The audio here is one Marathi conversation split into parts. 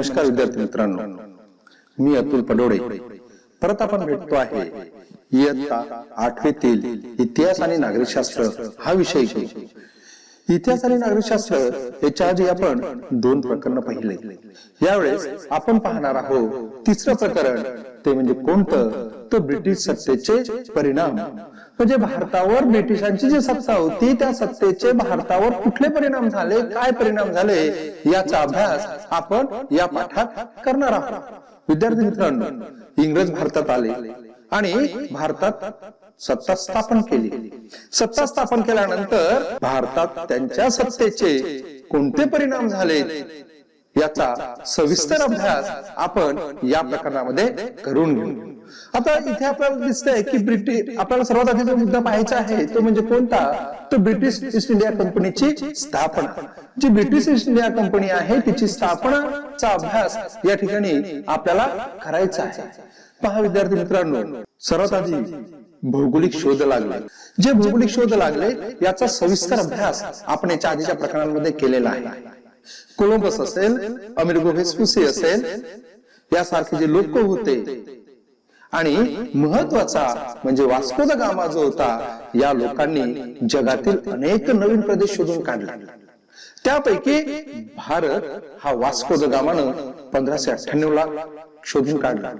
नमस्कार विद्यार्थी मित्रांनो. मी अतुल पडोडे. परत आपण भेटतो आहे. इयत्ता आठवीतील इतिहास आणि नागरिकशास्त्र हा विषय इतिहास आणि नागरिकशास्त्र याच्या आधी आपण दोन प्रकरण पाहिले. यावेळेस आपण पाहणार आहोत तिसरं प्रकरण ते म्हणजे कोणतं? तर ब्रिटिश सत्तेचे परिणाम. म्हणजे भारतावर ब्रिटिशांची जी सत्ता होती त्या सत्तेचे भारतावर कुठले परिणाम झाले काय परिणाम झाले याचा अभ्यास आपण या पाठात करणार आहोत. विद्यार्थी मित्रांनो इंग्रज भारतात आले आणि भारतात सत्ता स्थापन केली. सत्ता स्थापन केल्यानंतर भारतात त्यांच्या सत्तेचे कोणते परिणाम झाले याचा सविस्तर अभ्यास आपण या प्रकरणामध्ये करून घेऊ. आता इथे आपल्याला दिसतंय की ब्रिटिश आपल्याला सर्वात आधी जो मुद्दा पाहायचा आहे तो म्हणजे कोणता? तो ब्रिटिश ईस्ट इंडिया कंपनीची स्थापना. जी ब्रिटिश ईस्ट इंडिया कंपनी आहे तिची स्थापनाचा अभ्यास या ठिकाणी आपल्याला करायचा आहे. पहा विद्यार्थी मित्रांनो सर्वात आधी भौगोलिक शोध लागले. जे भौगोलिक शोध लागले याचा सविस्तर अभ्यास आपण याच्या आधीच्या प्रकरणांमध्ये केलेला आहे. कोलंबस असेल अमेरिगो वेस्पुसी असेल यासारखे जे लोक होते आणि महत्त्वाचा म्हणजे वास्को द गामा जो होता या लोकांनी जगातील अनेक नवीन प्रदेश शोधून काढला. त्यापैकी भारत हा वास्को द गामानं पंधराशे अठ्ठ्याण्णव ला शोधून काढला.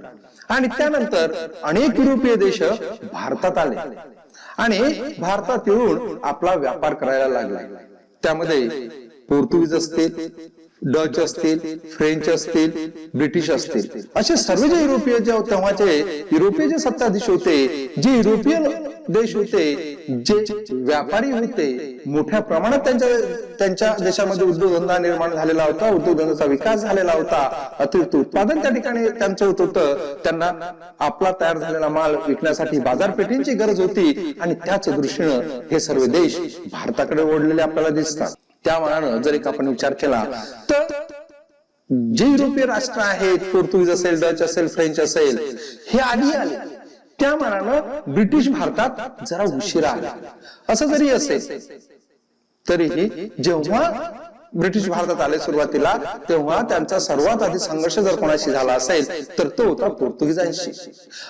आणि त्यानंतर अनेक युरोपीय देश भारतात आले. आणि भारतात येऊन आपला व्यापार करायला लागला. त्यामध्ये पोर्तुगीज असतील डच असतील फ्रेंच असतील ब्रिटिश असतील. असे सर्व जे युरोपीय जे तेव्हाचे युरोपीय जे सत्ताधीश होते जे युरोपीय देश होते जे व्यापारी होते मोठ्या प्रमाणात त्यांच्या त्यांच्या देशामध्ये उद्योगधंदा निर्माण झालेला होता उद्योगधंदाचा विकास झालेला होता अतिरिक्त उत्पादन त्या ठिकाणी त्यांचं होत होतं. त्यांना आपला तयार झालेला माल विकण्यासाठी बाजारपेठेंची गरज होती आणि त्याच दृष्टीनं हे सर्व देश भारताकडे ओढलेले आपल्याला दिसतात. त्या मानानं जर एक आपण विचार केला तर जे युरोपीय राष्ट्र आहेत पोर्तुगीज असेल डच असेल फ्रेंच असेल हे आधी आले. त्या मानानं ब्रिटिश भारतात जरा उशिरा आला. असं जरी असेल तरीही जेव्हा ब्रिटिश भारतात आले सुरुवातीला तेव्हा त्यांचा सर्वात आधी संघर्ष जर कोणाशी झाला असेल तर तो होता पोर्तुगीजांशी.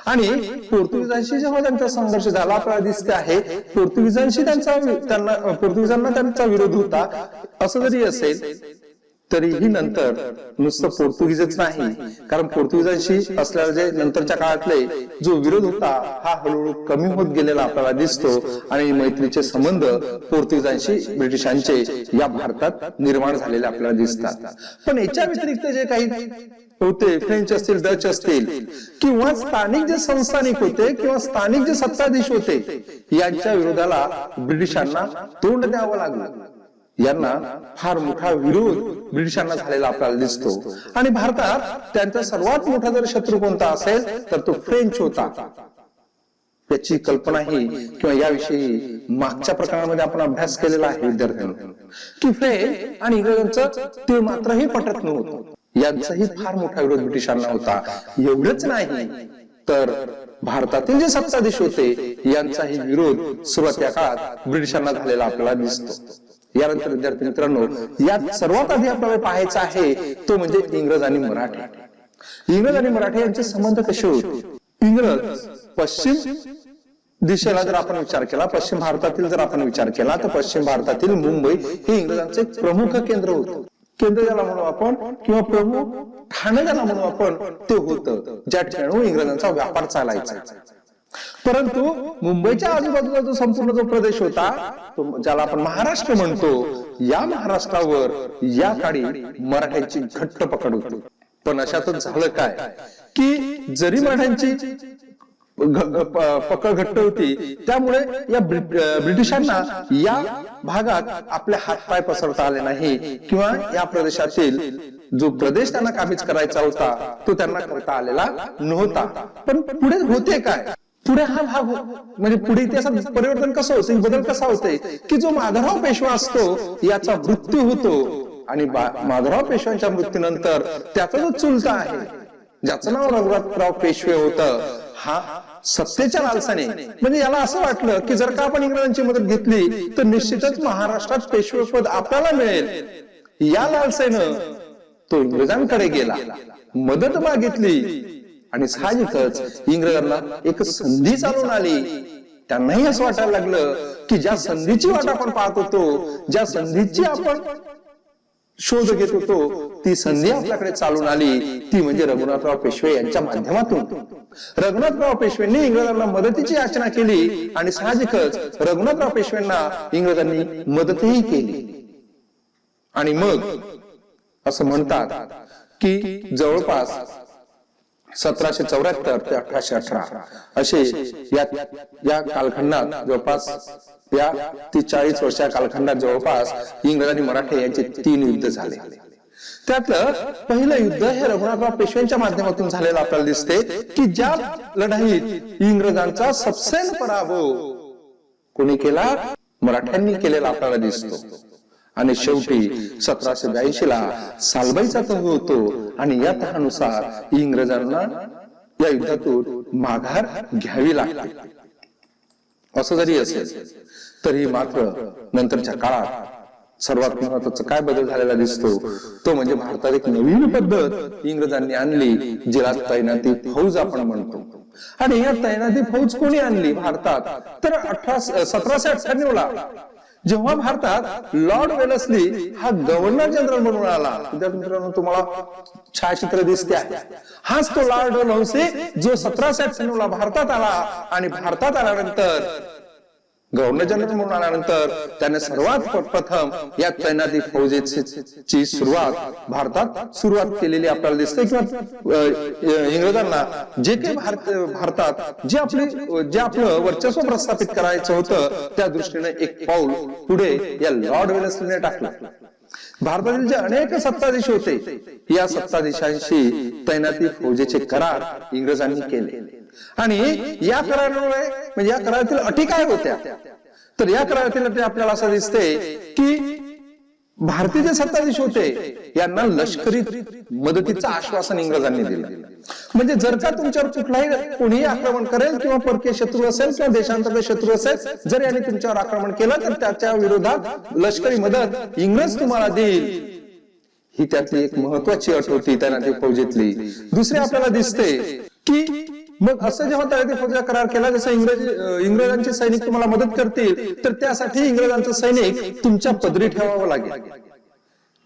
आणि पोर्तुगीजांशी जेव्हा त्यांचा संघर्ष झाला आपल्याला दिसते आहे. पोर्तुगीजांशी त्यांचा त्यांना पोर्तुगीजांना त्यांचा विरोध होता. असं जरी असेल तरीही नंतर नुसतं पोर्तुगीजच नाही. कारण पोर्तुगीजांशी असलेला जे नंतरच्या काळातले जो विरोध होता हा हळूहळू कमी होत गेलेला आपल्याला दिसतो आणि मैत्रीचे संबंध पोर्तुगीजांशी ब्रिटिशांचे या भारतात निर्माण झालेले आपल्याला दिसतात. पण याच्या व्यतिरिक्त जे काही होते फ्रेंच असतील डच असतील किंवा स्थानिक जे संस्थानिक होते किंवा स्थानिक जे सत्ताधीश होते यांच्या विरोधाला ब्रिटिशांना तोंड द्यावं लागलं. यांना फार मोठा विरोध ब्रिटिशांना झालेला आपल्याला दिसतो. आणि भारतात त्यांचा सर्वात मोठा जर शत्रू कोणता असेल तर तो फ्रेंच होता. याची कल्पना ही किंवा याविषयी मागच्या प्रकरणामध्ये आपण अभ्यास केलेला आहे विद्यार्थ्यांना. की फ्रेंच आणि इंग्रजांचं ते मात्रही पटत नव्हतं. यांचाही फार मोठा विरोध ब्रिटिशांना होता. एवढंच नाही तर भारतातील जे सत्ताधीश होते यांचाही विरोध सुरुवातीच्या काळात ब्रिटिशांना झालेला आपल्याला दिसतो. यानंतर विद्यार्थी मित्रांनो यात सर्वात आधी आपल्याला पाहायचं आहे तो म्हणजे इंग्रज आणि मराठी. इंग्रज आणि मराठी यांचे संबंध कसे होते? इंग्रज पश्चिम दिशेला जर आपण विचार केला पश्चिम भारतातील जर आपण विचार केला तर पश्चिम भारतातील मुंबई हे इंग्रजांचे प्रमुख केंद्र होतं. केंद्र ज्याला म्हणू आपण किंवा प्रमुख ठाणे ज्याला म्हणू आपण ते होतं. ज्या ठिकाणी इंग्रजांचा व्यापार चालायचा. परंतु मुंबईच्या आजूबाजूचा जो संपूर्ण जो प्रदेश होता ज्याला आपण महाराष्ट्र म्हणतो या महाराष्ट्रावर या काळी मराठ्यांची घट्ट पकड होती. पण अशातच झालं काय? की जरी मराठ्यांची पकड घट्ट होती त्यामुळे या ब्रिटिशांना या भागात आपले हातपाय पसरता आले नाही. किंवा या प्रदेशातील जो प्रदेश त्यांना काबीज करायचा होता तो त्यांना करता आलेला नव्हता. पण पुढे होते काय? पुढे हा भाग हो. म्हणजे पुढे इतिहासात परिवर्तन कसं होतं बदल कसा होतोय की जो माधवराव पेशवा असतो याचा मृत्यू होतो. आणि माधवराव पेशव्यांच्या मृत्यूनंतर त्याचा जो चुलता आहे ज्याचं नाव रघुनाथराव पेशवे होतं हा सत्तेच्या लालसाने. म्हणजे याला असं वाटलं की जर का आपण इंग्रजांची मदत घेतली तर निश्चितच महाराष्ट्रात पेशवेपद आपल्याला मिळेल. या लालसेनं तो इंग्रजांकडे गेला. मदत मागितली. आणि साहजिकच इंग्रजांना एक संधी चालून आली. त्यांनाही असं वाटायला लागलं की ज्या संधीची वाट आपण पाहत होतो ज्या संधीची आपण शोध घेत होतो ती संधी आपल्याकडे चालून आली. ती म्हणजे रघुनाथराव पेशवे यांच्या माध्यमातून. रघुनाथराव पेशवेंनी इंग्रजांना मदतीची याचना केली आणि साहजिकच रघुनाथराव पेशवेंना इंग्रजांनी मदतही केली. आणि मग असं म्हणतात की जवळपास सतराशे चौऱ्याहत्तर ते अठराशे अठरा. असे या या कालखंडात जवळपास या ती चाळीस वर्षा कालखंडात जवळपास इंग्रज आणि मराठे यांचे तीन युद्ध झाले. त्यातलं पहिलं युद्ध हे रघुनाथराव पेशव्यांच्या माध्यमातून झालेलं आपल्याला दिसते की ज्या लढाईत इंग्रजांचा सबसेन पराभव कोणी केला? मराठ्यांनी केलेला आपल्याला दिसतो. आणि शेवटी सतराशे ब्याऐंशी ला सालबाईचा तह होतो. आणि या तहानुसार इंग्रजांना या युद्धातून माघार घ्यावी लागते असं जरी असेल तरी मात्र नंतरच्या काळात सर्वात महत्त्वाचा काय बदल झालेला दिसतो? तो म्हणजे भारतात एक नवीन पद्धत इंग्रजांनी आणली जिला तैनाती फौज आपण म्हणतो. आणि या तैनाती फौज कोणी आणली? भारतात. तर अठरा सतराशे अठ्ठ्याण्णव ला जेव्हा भारतात लॉर्ड वेलस्ली हा गव्हर्नर जनरल म्हणून आला विद्यार्थी मित्रांनो तुम्हाला छायाचित्र दिसते. हाच तो लॉर्ड वेलहौसे जो सतराशे अठ्ठ्याण्णव ला भारतात आला आणि भारतात आल्यानंतर गव्हर्नर म्हणून आल्यानंतर त्याने सर्वात प्रथम या तैनाती फौजेची सुरुवात भारतात सुरुवात केलेली आपल्याला दिसते किंवा इंग्रजांना जे जे भारत भारतात जे आपले जे आपलं वर्चस्व प्रस्थापित करायचं होतं त्या दृष्टीने एक पाऊल पुढे या लॉर्ड वेलेसलीने टाकलं. भारतातील जे अनेक सत्ताधीश होते या सत्ताधीशांशी तैनाती फौजेचे करार इंग्रजांनी केले. आणि या करारामुळे म्हणजे या करारातील अटी काय होत्या? तर या करारातील अटी आपल्याला असं दिसते की भारतीय जे सत्ताधीश होते यांना लष्करी मदतीचं आश्वासन इंग्रजांनी दिलं. म्हणजे जर का तुमच्यावर कुठलाही कोणीही आक्रमण करेल किंवा परकीय शत्रू असेल किंवा देशांतर्गत शत्रू असेल जर यांनी तुमच्यावर आक्रमण केलं तर त्याच्या विरोधात लष्करी मदत इंग्रज तुम्हाला देईल. ही त्यातली एक महत्वाची अट होती त्यांना ती फौजेतली. दुसरी आपल्याला दिसते की मग असं जेव्हा तळाटी फौजेचा करार केला जसं इंग्रज इंग्रजांचे सैनिक तुम्हाला मदत करतील तर त्यासाठी इंग्रजांचं सैनिक तुमच्या पदरी ठेवावं लागेल.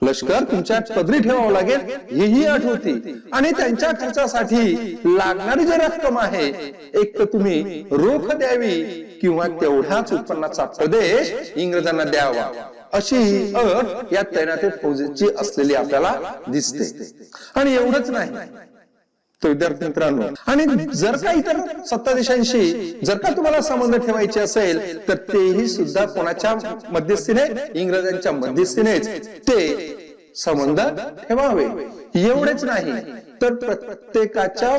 लष्कर तुमच्या पदरी ठेवावं लागेल हीही अट होती. आणि त्यांच्या खर्चासाठी लागणारी जी रक्कम आहे एक तर तुम्ही रोख द्यावी किंवा तेवढ्याच उत्पन्नाचा प्रदेश इंग्रजांना द्यावा. अशी ही अट या तैनाती फौजेची असलेली आपल्याला दिसते. आणि एवढंच नाही. तो विद्यार्थी मित्रांनो आणि जर का इतर सत्ताधीशांशी जर का तुम्हाला संबंध ठेवायचे असेल तर तेही सुद्धा कोणाच्या मध्यस्थीने इंग्रजांच्या मध्यस्थीनेच ते संबंध ठेवावे. एवढेच नाही. तर प्रत्येकाच्या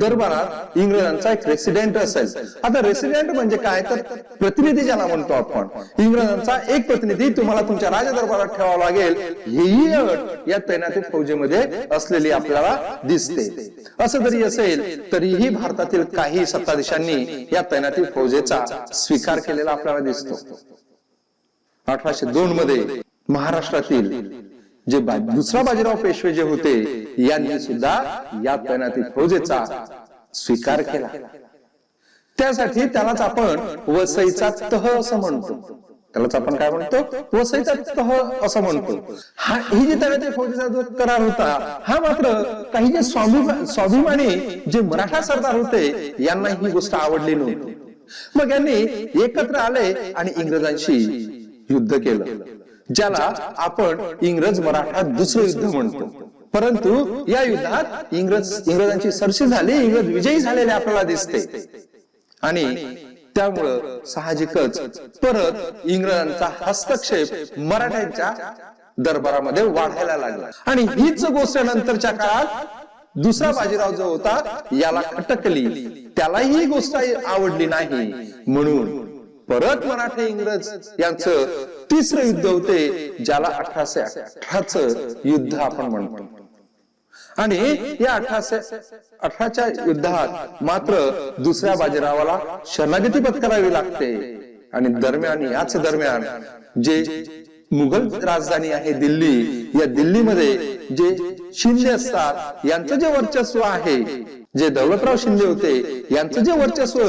दरबारात इंग्रजांचा एक रेसिडेंट असेल. आता रेसिडेंट म्हणजे काय? तर प्रतिनिधी ज्याला म्हणतो आपण इंग्रजांचा एक प्रतिनिधी तुम्हाला तुमच्या राज दरबारात ठेवावा लागेल. हेही अट या तैनाती फौजेमध्ये असलेली आपल्याला दिसते. असं जरी असेल तरीही भारतातील काही सत्ताधीशांनी या तैनाती फौजेचा स्वीकार केलेला आपल्याला दिसतो. अठराशे दोन मध्ये महाराष्ट्रातील जे दुसरा बाजीराव पेशवे जे होते यांनी सुद्धा या तैनाती फौजेचा स्वीकार केला. त्यासाठी त्यालाच आपण वसईचा तह असं म्हणतो. त्यालाच आपण काय म्हणतो? वसईचा तह असं म्हणतो. हा ही जी तैनाती फौजेचा जो करार होता हा मात्र काही जे स्वाभिमा- स्वाभिमानी जे मराठा सरदार होते यांना ही गोष्ट आवडली नव्हती. मग यांनी एकत्र आले आणि इंग्रजांशी युद्ध केलं. ज्याला आपण इंग्रज मराठा दुसरं युद्ध म्हणतो. परंतु या युद्धात इंग्रज इंग्रजांची सरशी झाली इंग्रज विजयी झालेले आपल्याला दिसते. आणि त्यामुळं साहजिकच परत इंग्रजांचा हस्तक्षेप मराठ्यांच्या दरबारामध्ये वाढायला लागला. आणि हीच गोष्ट नंतरच्या काळात दुसरा बाजीराव जो होता याला खटकली त्यालाही ही गोष्ट आवडली नाही. म्हणून परत मराठे इंग्रज यांचं तिसरं युद्ध होते ज्याला अठराशे अठराच युद्ध आपण म्हणतो. आणि या अठराशे अठराच्या युद्धात मात्र दुसऱ्या बाजीरावाला शरणागती पत्करावी लागते. आणि दरम्यान याच दरम्यान जे मुघल राजधानी आहे दिल्ली या दिल्लीमध्ये जे शिंदे असतात यांचं जे वर्चस्व आहे जे दौलतराव शिंदे होते यांचं जे वर्चस्व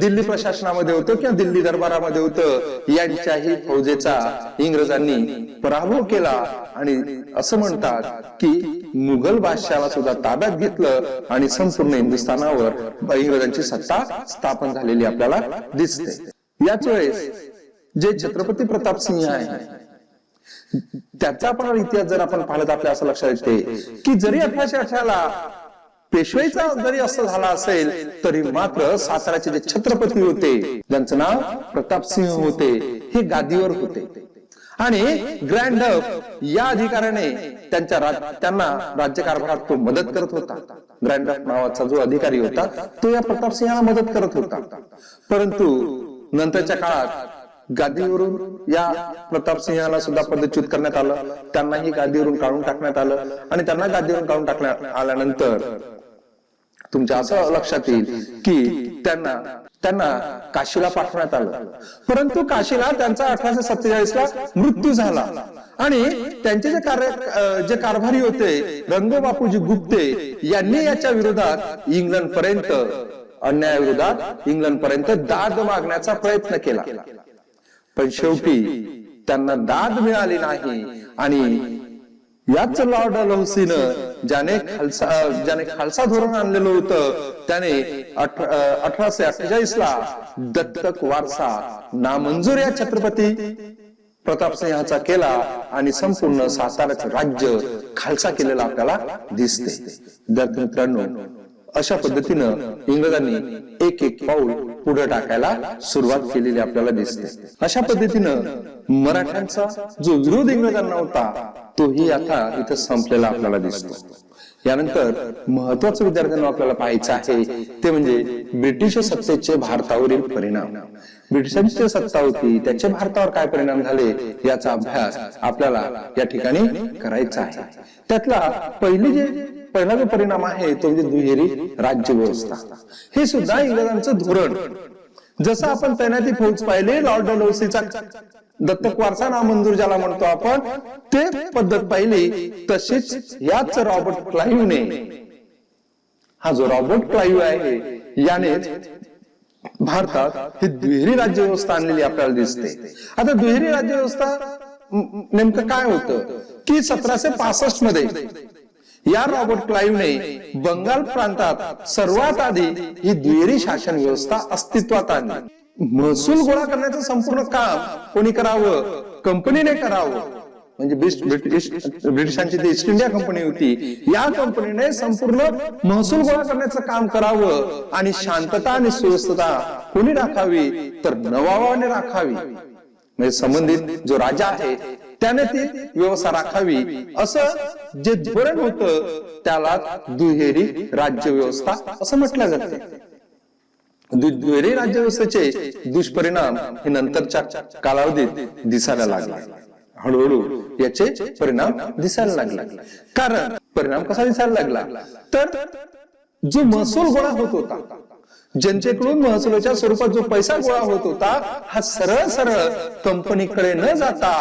दिल्ली प्रशासनामध्ये होतं किंवा दिल्ली दरबारामध्ये होतं यांच्याही फौजेचा इंग्रजांनी पराभव केला. आणि असं म्हणतात की मुघल बादशाला सुद्धा ताब्यात घेतलं आणि संपूर्ण हिंदुस्थानावर इंग्रजांची सत्ता स्थापन झालेली आपल्याला दिसते. याच वेळेस जे छत्रपती प्रताप सिंह आहे त्याचा पण इतिहास जर आपण पाहिला तर आपल्या असं लक्षात येते की जरी अठराशे अठराला पेशवाईचा जरी असं झाला असेल तरी मात्र साताराचे जे छत्रपती होते ज्यांचं नाव प्रताप सिंह होते हे गादीवर होते. आणि ग्रँड या अधिकाऱ्याने त्यांच्या राज- त्यांना राज्यकारभारात तो मदत करत होता. ग्रँड नावाचा जो अधिकारी होता तो या प्रताप सिंहाला मदत करत होता. परंतु नंतरच्या काळात गादीवरून या प्रताप सिंहाला सुद्धा पदच्युत करण्यात आलं. त्यांनाही गादीवरून काढून टाकण्यात आलं. आणि त्यांना गादीवरून काढून टाकण्यात आल्यानंतर तुमच्या असं लक्षात येईल की त्यांना त्यांना काशीला पाठवण्यात आलं. परंतु काशीला त्यांचा अठराशे सत्तेचाळीस ला मृत्यू झाला. आणि त्यांचे जे कार्य जे कारभारी होते रंगो बापूजी गुप्ते यांनी याच्या विरोधात इंग्लंड पर्यंत अन्यायाविरोधात इंग्लंड पर्यंत दाद मागण्याचा प्रयत्न केला. पण शेवटी त्यांना दाद मिळाली नाही. आणि याच लॉर्ड लौसीनं ज्याने खालसा ज्याने खालसा धोरण आणलेलं होतं त्याने अठराशे अठ्ठेचाळीस ला दत्तक वारसा नामंजूर या छत्रपती प्रताप सिंहाचा केला आणि संपूर्ण साताराचं राज्य खालसा केलेला आपल्याला दिसते. विद्यार्थी मित्रांनो अशा पद्धतीनं इंग्रजांनी एक एक पाऊल पुढे टाकायला सुरुवात केलेली आपल्याला दिसते. अशा पद्धतीनं मराठ्यांचा जो विरोध इंग्रजांना होता तोही आता इथं संपलेला आपल्याला दिसतो. यानंतर महत्वाचं विद्यार्थ्यांना आपल्याला पाहायचं आहे ते म्हणजे ब्रिटिश सत्तेचे भारतावरील परिणाम. ब्रिटिशांची सत्ता होती त्याचे भारतावर काय परिणाम झाले याचा अभ्यास आपल्याला या ठिकाणी करायचा आहे. त्यातला पहिले जे पहिला जो परिणाम आहे तो म्हणजे दुहेरी राज्य व्यवस्था. हे सुद्धा इंग्रजांचं धोरण. जसं आपण तैनाती फौज पाहिले लॉर्ड डलहौसीचा दत्तक वारसा नामंजूर ज्याला म्हणतो आपण ते पद्धत पाहिली तशीच याच रॉबर्ट क्लाईव्हने हा जो रॉबर्ट क्लाईव्ह आहे यानेच भारतात ही दुहेरी राज्य व्यवस्था आणलेली आपल्याला दिसते. आता दुहेरी राज्य व्यवस्था नेमकं काय होतं? की सतराशे पासष्टमध्ये या रॉबर्ट क्लाईव्हने बंगाल प्रांतात सर्वात आधी ही दुहेरी शासन व्यवस्था अस्तित्वात आणली. महसूल गोळा करण्याचं संपूर्ण काम कोणी करावं? कंपनीने करावं. म्हणजे ब्रिटिश ब्रिटिशांची ती ईस्ट इंडिया कंपनी होती या कंपनीने संपूर्ण महसूल गोळा करण्याचं काम करावं आणि शांतता आणि सुव्यवस्थता कोणी राखावी? तर नवाबाने राखावी. म्हणजे संबंधित जो राजा आहे त्याने ती व्यवस्था राखावी. असं जे धोरण होतं त्याला दुहेरी राज्य व्यवस्था असं म्हटलं जाते. दुहेरी राज्य व्यवस्थेचे दुष्परिणाम हे नंतरच्या कालावधीत दिसायला लागले. हळूहळू याचे परिणाम दिसायला लागला. कारण परिणाम कसा दिसायला लागला? तर जो महसूल गोळा होत होता जनतेकडून महसुलाच्या स्वरूपात जो पैसा गोळा होत होता हा सरळ सरळ कंपनीकडे न जाता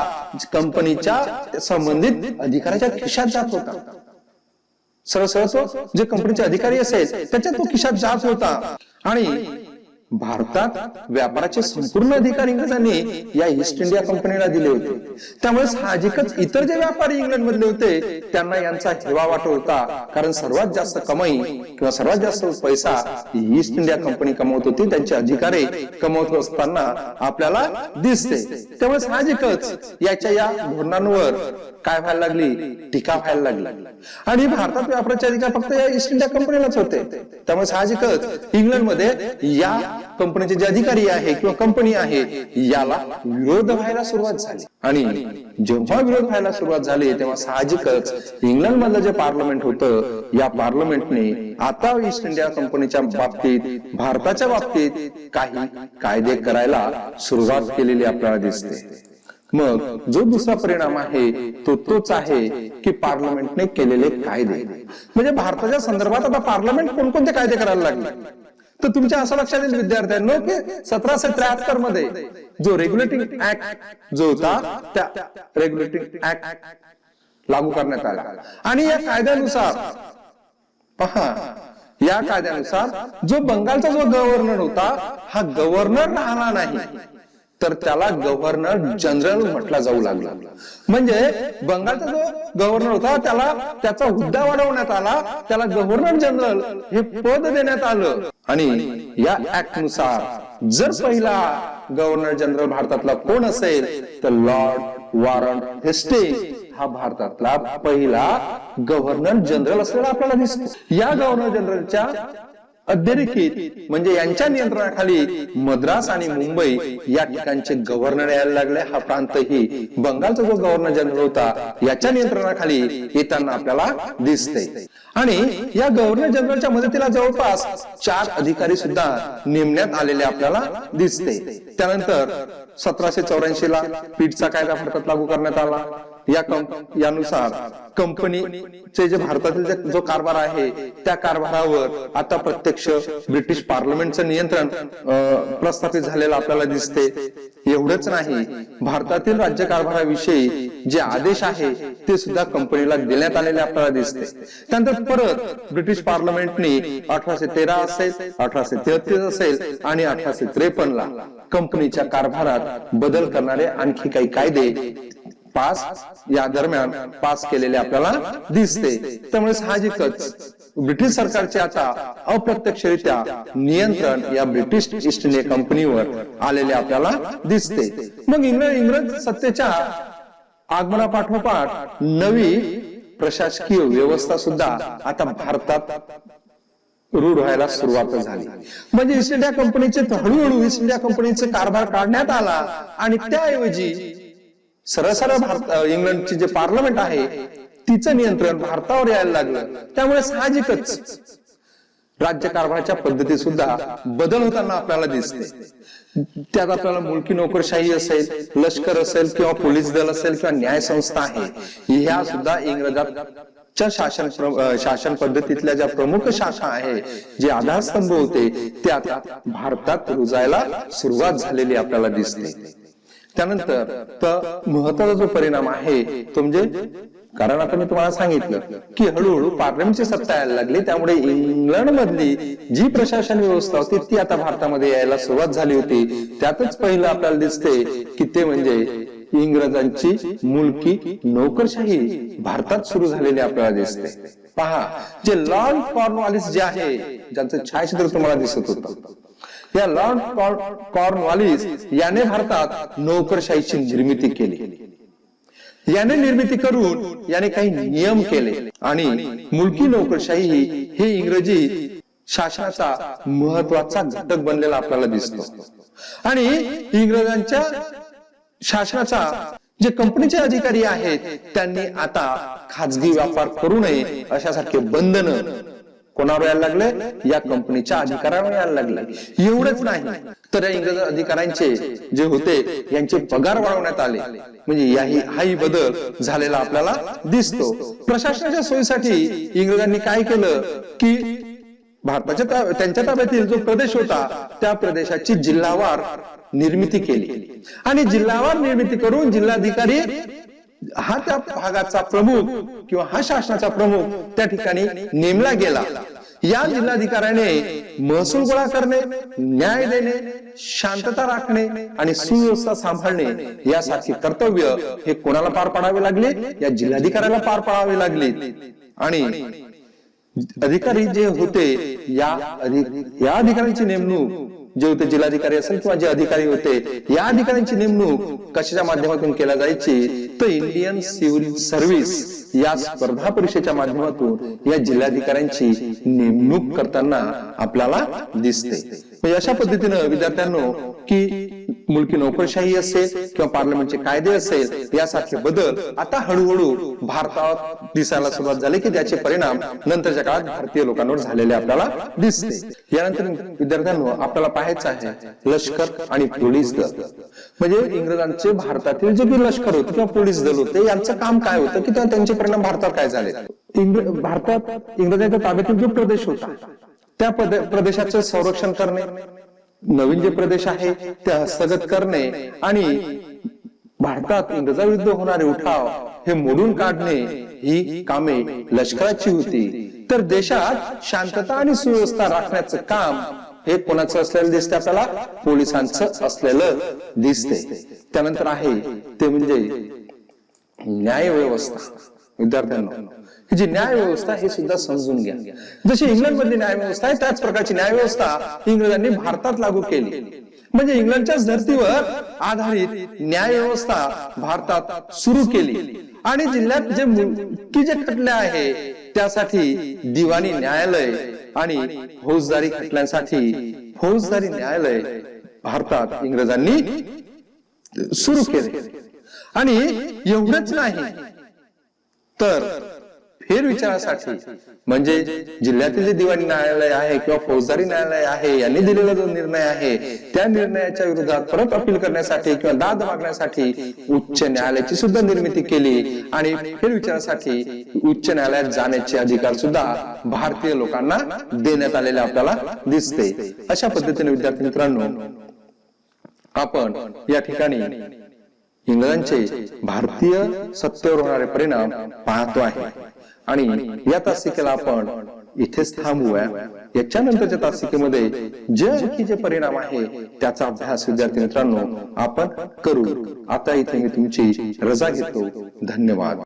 कंपनीच्या संबंधित अधिकाऱ्याच्या खिशात जात होता. सरळ सरळ तो जे कंपनीचे अधिकारी असेल त्याच्यात तो खिशात जात होता. आणि भारतात व्यापाराचे संपूर्ण अधिकार इंग्रजांनी या ईस्ट इंडिया कंपनीला दिले होते. त्यामुळे साहजिकच इतर जे व्यापारी इंग्लंड मधले होते त्यांना यांचा हेवा वाटत होता. कारण सर्वात जास्त कमाई किंवा सर्वात जास्त पैसा ईस्ट इंडिया कंपनी कमवत होती. त्यांचे अधिकारी कमवत असताना आपल्याला दिसते. त्यामुळे साहजिकच याच्या या धोरणांवर काय व्हायला लागली? टीका व्हायला लागली. आणि भारतात व्यापाराच्या अधिकार फक्त या ईस्ट इंडिया कंपनीलाच होते. त्यामुळे साहजिकच इंग्लंडमध्ये या कंपनीचे जे अधिकारी आहे किंवा कंपनी आहे याला विरोध व्हायला सुरुवात झाली. आणि जेव्हा विरोध व्हायला सुरुवात झाली तेव्हा साहजिकच इंग्लंड मधलं जे पार्लमेंट होतं या पार्लमेंटने आता ईस्ट इंडिया कंपनीच्या बाबतीत भारताच्या बाबतीत काही कायदे करायला सुरुवात केलेली आपल्याला दिसते. मग जो दुसरा परिणाम आहे तो तोच आहे की पार्लमेंटने केलेले कायदे. म्हणजे भारताच्या संदर्भात आता पार्लमेंट कोणकोणते कायदे करायला लागले? तर तुमच्या असं लक्षात येईल विद्यार्थ्यांनो की सतराशे त्र्याहत्तरमध्ये जो रेग्युलेटिंग ऍक्ट जो होता त्या रेग्युलेटिंग ऍक्ट लागू करण्यात आला. आणि या कायद्यानुसार पहा या कायद्यानुसार जो बंगालचा जो गव्हर्नर होता हा गव्हर्नर राहणार नाही. तर त्याला गव्हर्नर जनरल म्हटला जाऊ लागला. म्हणजे बंगालचा जो गव्हर्नर होता त्याला त्याचा हुद्दा वाढवण्यात आला. त्याला गव्हर्नर जनरल हे पद देण्यात आलं. आणि या ऍक्टनुसार जर पहिला गव्हर्नर जनरल भारतातला कोण असेल तर लॉर्ड वॉरन हेस्टिंग हा भारतातला पहिला गव्हर्नर जनरल असलेला आपल्याला दिसतो. या गव्हर्नर जनरलच्या अध्यक्षित म्हणजे यांच्या नियंत्रणाखाली मद्रास आणि मुंबई या ठिकाणचे गव्हर्नर यायला लागले. हा प्रांतही बंगालचा जो गव्हर्नर जनरल होता याच्या नियंत्रणाखाली येताना आपल्याला दिसते आणि या गव्हर्नर जनरलच्या मदतीला जवळपास चार अधिकारी सुद्धा नेमण्यात आलेले आपल्याला दिसते त्यानंतर सतराशे चौऱ्याऐंशी ला पीठचा कायदा भारतात लागू करण्यात आला. या यानुसार कंपनीचे जे भारतातील जो कारभार आहे त्या कारभारावर आता प्रत्यक्ष ब्रिटिश पार्लमेंटचं नियंत्रण प्रस्थापित झालेलं आपल्याला दिसते. एवढंच नाही भारतातील राज्य कारभाराविषयी जे आदेश आहे ते सुद्धा कंपनीला देण्यात आलेले आपल्याला दिसते. त्यानंतर परत ब्रिटिश पार्लमेंटने अठराशे तेरा असेल अठराशे तेहतीस असेल आणि अठराशे त्रेपन्न ला कंपनीच्या कारभारात बदल करणारे आणखी काही कायदे पास या दरम्यान पास केलेले आपल्याला दिसते. त्यामुळे साहजिकच ब्रिटिश सरकारचे आता अप्रत्यक्षरित्या नियंत्रण या ब्रिटिश ईस्ट इंडिया कंपनीवर आलेले आपल्याला दिसते. मग इंग्रज इंग्रज सत्तेच्या आगमनापाठोपाठ नवी प्रशासकीय व्यवस्था सुद्धा आता भारतात रूढ व्हायला सुरुवात झाली. म्हणजे ईस्ट इंडिया कंपनीचे हळूहळू ईस्ट इंडिया कंपनीचे कारभार काढण्यात आला आणि त्याऐवजी सरळ सरळ भारत अं, इंग्लंडचे जे पार्लमेंट आहे तिचं नियंत्रण भारतावर यायला लागलं. त्यामुळे साहजिकच राज्य कारभाराच्या पद्धती सुद्धा बदल होताना आपल्याला दिसते. त्यात आपल्याला मुलकी नोकरशाही असेल लष्कर असेल किंवा पोलीस दल असेल किंवा न्याय संस्था आहे ह्या सुद्धा इंग्रजाच्या शासन शासन पद्धतीतल्या ज्या प्रमुख शाखा आहे जे आधारस्तंभ होते त्या भारतात रुजायला सुरुवात झालेली आपल्याला दिसते. त्यानंतर महत्त्वाचा जो परिणाम आहे तो म्हणजे कारण आता मी तुम्हाला सांगितलं की हळूहळू पार्लमेंटची सत्ता यायला लागली त्यामुळे इंग्लंड मधली जी प्रशासन व्यवस्था होती ती आता भारतामध्ये यायला सुरुवात झाली होती. त्यातच पहिलं आपल्याला दिसते की ते म्हणजे इंग्रजांची मुलकी नोकरशाही भारतात सुरू झालेली आपल्याला दिसते. पहा जे लॉर्ड कॉर्नवालिस जे आहे ज्यांचं छायाचित्र तुम्हाला दिसत होतं या लॉर्ड कॉर्न कॉर्नवालिस याने भारतात नोकरशाहीची निर्मिती केली. याने निर्मिती करून याने काही नियम केले आणि मुलकी नोकरशाही हे इंग्रजी शासनाचा महत्त्वाचा घटक बनलेला आपल्याला दिसतो. आणि इंग्रजांच्या शासनाचा जे कंपनीचे अधिकारी आहेत त्यांनी आता खाजगी व्यापार करू नये अशासारखे बंधन कोणावर यायला लागले? या कंपनीच्या अधिकाऱ्यांवर यायला लागले. एवढंच नाही. तर या इंग्रज अधिकाऱ्यांचे जे होते यांचे पगार वाढवण्यात आले. म्हणजे याही हाही बदल झालेला आपल्याला दिसतो. प्रशासनाच्या सोयीसाठी इंग्रजांनी काय केलं? की भारताच्या त्यांच्या ताब्यातील जो प्रदेश होता त्या प्रदेशाची जिल्हावार निर्मिती केली. आणि जिल्हावार निर्मिती करून जिल्हाधिकारी हा त्या भागाचा प्रमुख किंवा हा शासनाचा प्रमुख त्या ठिकाणी नेमला गेला. या जिल्हाधिकाऱ्याने महसूल गोळा करणे न्याय देणे शांतता राखणे आणि सुव्यवस्था सांभाळणे यासारखे कर्तव्य हे कोणाला पार पाडावे लागले? या जिल्हाधिकाऱ्याला पार पाडावे लागले. आणि अधिकारी जे होते या या अधिकाऱ्यांची नेमणूक जे होते जिल्हाधिकारी असेल किंवा जे अधिकारी होते या अधिकाऱ्यांची नेमणूक कशाच्या माध्यमातून केल्या जायची? तर इंडियन सिव्हिल सर्व्हिस या स्पर्धा परीक्षेच्या माध्यमातून या जिल्हाधिकाऱ्यांची नेमणूक करताना आपल्याला दिसते. म्हणजे अशा पद्धतीनं विद्यार्थ्यांनो की मुलकी नोकरशाही असेल किंवा पार्लमेंटचे कायदे असेल यासारखे बदल आता हळूहळू भारतात दिसायला सुरुवात झाली की त्याचे परिणाम नंतरच्या काळात भारतीय लोकांवर झालेले आपल्याला दिसते. यानंतर विद्यार्थ्यांनो आपल्याला पाहायचं आहे. लष्कर आणि पोलीस दल. म्हणजे इंग्रजांचे भारतातील जे काही लष्कर होते किंवा पोलीस दल होते यांचं काम काय होतं? की त्या- त्यांचे परिणाम भारतात काय झाले? भारतात इंग्रजांच्या ताब्यातील जो प्रदेश होता त्या प्रदे- प्रदेशाचे संरक्षण करणे नवीन जे प्रदेश आहे ते हस्तगत करणे आणि भारतात इंग्रजाविरुद्ध होणारे उठाव हे मोडून काढणे ही कामे लष्कराची होती. तर देशात शांतता आणि सुव्यवस्था राखण्याचं काम हे कोणाचं असलेलं दिसते आपल्याला? पोलिसांचं असलेलं दिसते त्यानंतर आहे ते म्हणजे न्याय व्यवस्था विद्यार्थ्यांना ही जी न्याय व्यवस्था हे सुद्धा समजून घ्या. जशी इंग्लंडमध्ये न्यायव्यवस्था न्याय व्यवस्था आहे त्याच प्रकारची न्याय व्यवस्था इंग्रजांनी भारतात लागू केली. म्हणजे इंग्लंडच्याच धर्तीवर आधारित न्याय व्यवस्था भारतात सुरू केली. आणि जिल्ह्यात जे मुलकी जे खटले आहे त्यासाठी दिवाणी न्यायालय आणि फौजदारी खटल्यांसाठी फौजदारी न्यायालय भारतात इंग्रजांनी सुरू केले. आणि एवढंच नाही तर फेरविचारासाठी म्हणजे जिल्ह्यातील जे दिवाणी न्यायालय आहे किंवा फौजदारी न्यायालय आहे यांनी दिलेला जो निर्णय आहे त्या निर्णयाच्या विरोधात परत अपील करण्यासाठी किंवा दाद मागण्यासाठी उच्च न्यायालयाची सुद्धा निर्मिती केली आणि फेरविचारासाठी उच्च न्यायालयात जाण्याचे अधिकार सुद्धा भारतीय लोकांना देण्यात आलेले आपल्याला दिसते. अशा पद्धतीने विद्यार्थी मित्रांनो आपण या ठिकाणी इंग्लंडचे भारतीय सत्तेवर होणारे परिणाम पाहतो आहे. आणि या तासिकेला आपण इथेच थांबूया. याच्यानंतरच्या तासिकेमध्ये जे आणखी जे परिणाम आहे त्याचा अभ्यास विद्यार्थी मित्रांनो आपण करू. आता इथे मी तुमची रजा घेतो. धन्यवाद.